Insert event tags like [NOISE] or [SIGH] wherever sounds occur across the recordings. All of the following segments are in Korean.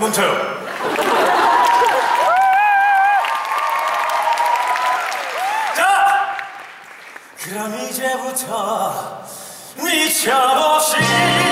멈춰요. 자, 그럼 이제부터 미쳐보시.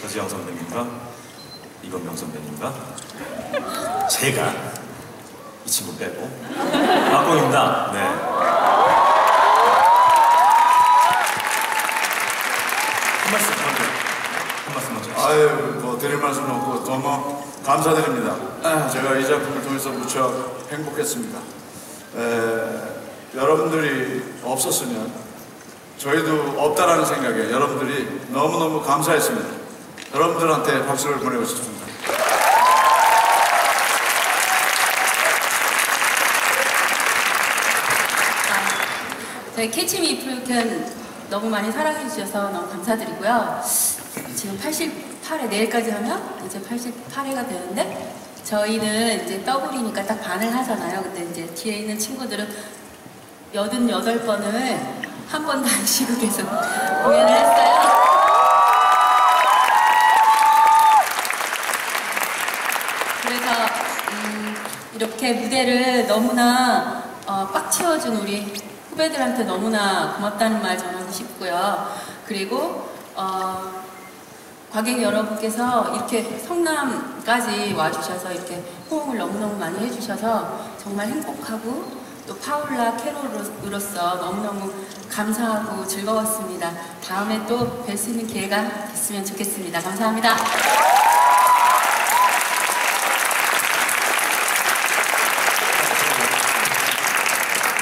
서지영 선배님과 이건명 선배님과 제가 이 친구 빼고 막공입니다. 네. 한 말씀 먼저 한 말씀 먼저. 아유, 뭐 드릴 말씀 없고 너무 감사드립니다. 아, 제가 이 작품을 통해서 무척 행복했습니다. 에, 여러분들이 없었으면 저희도 없다라는 생각에 여러분들이 너무너무 감사했습니다. 여러분들한테 박수를 보내고 싶습니다. 저희 캐치미 프로캔 너무 많이 사랑해 주셔서 너무 감사드리고요. 지금 88회 내일까지 하면 이제 88회가 되는데 저희는 이제 더블이니까 딱 반을 하잖아요. 근데 이제 뒤에 있는 친구들은 88번을 한 번도 안 쉬고 계속 공연을 했어요. 그래서 음, 이렇게 무대를 너무나 어, 꽉 채워준 우리 후배들한테 너무나 고맙다는 말 전하고 싶고요. 그리고 어, 관객 여러분께서 이렇게 성남까지 와주셔서 이렇게 호응을 너무너무 많이 해주셔서 정말 행복하고 또 파울라 캐롤로서 너무너무 감사하고 즐거웠습니다. 다음에 또 뵐 수 있는 기회가 있으면 좋겠습니다. 감사합니다.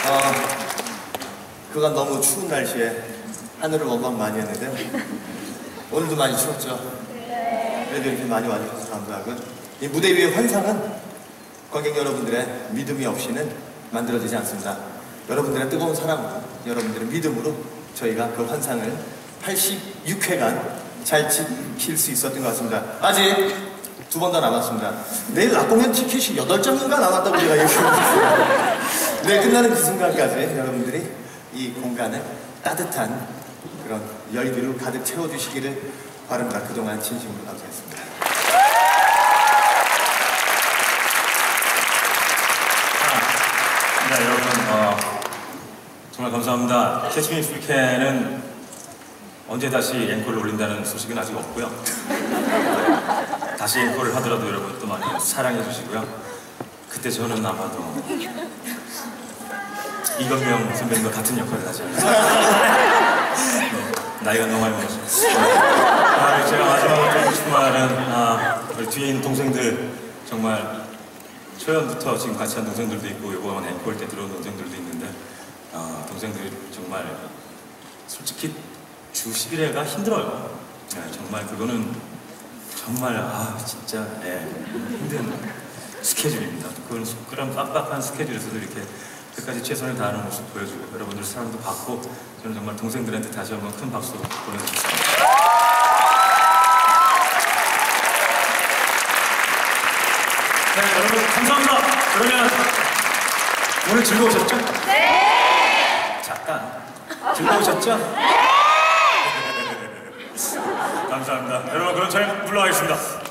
아, 그간 너무 추운 날씨에 하늘을 원망 많이 했는데요. 오늘도 많이 추웠죠. 그래도 이렇게 많이 와주셔서 감사하고요. 이 무대 위의 환상은 관객 여러분들의 믿음이 없이는 만들어지지 않습니다. 여러분들의 뜨거운 사랑, 여러분들의 믿음으로 저희가 그 환상을 86회간 잘 지킬 수 있었던 것 같습니다. 아직 두 번 더 남았습니다. 내일 낮공연 티켓이 8장인가 남았다고 제가 얘기했어요. 네, 끝나는 그 순간까지 여러분들이 이 공간을 따뜻한 그런 열기로 가득 채워주시기를 바랍니다. 그동안 진심으로 감사했습니다. 네, 여러분, 어, 정말 감사합니다. 캐치미 풀캔은 언제 다시 앵콜을 올린다는 소식은 아직 없고요. [LAUGHS] 다시 앵콜을 하더라도 여러분 또 많이 사랑해 주시고요. 그때 저는 아마도 이건명 선배님과 같은 역할을 않을까. 네, 나이가 너무 많이 먹었어요. 아, 제가 마지막으로 드리고 싶은 말은 아, 우리 뒤에 있는 동생들 정말 초연부터 지금 같이 한 동생들도 있고 이번 앵콜 때 들어온 동생들도 있는데 아, 동생들이 정말 솔직히 주 11회가 힘들어요. 네, 정말 그거는 정말 아 진짜 예, 힘든 스케줄입니다. 그건 그런 빡빡한 스케줄에서도 이렇게 끝까지 최선을 다하는 모습 보여주고 여러분들 사랑도 받고 저는 정말 동생들한테 다시 한번 큰 박수 보내드리겠습니다. 네, 여러분 감사합니다. 그러면 오늘 즐거우셨죠? 네. 잠깐 즐거우셨죠? 네. [LAUGHS] 감사합니다. 여러분 그럼 저희 물러가겠습니다.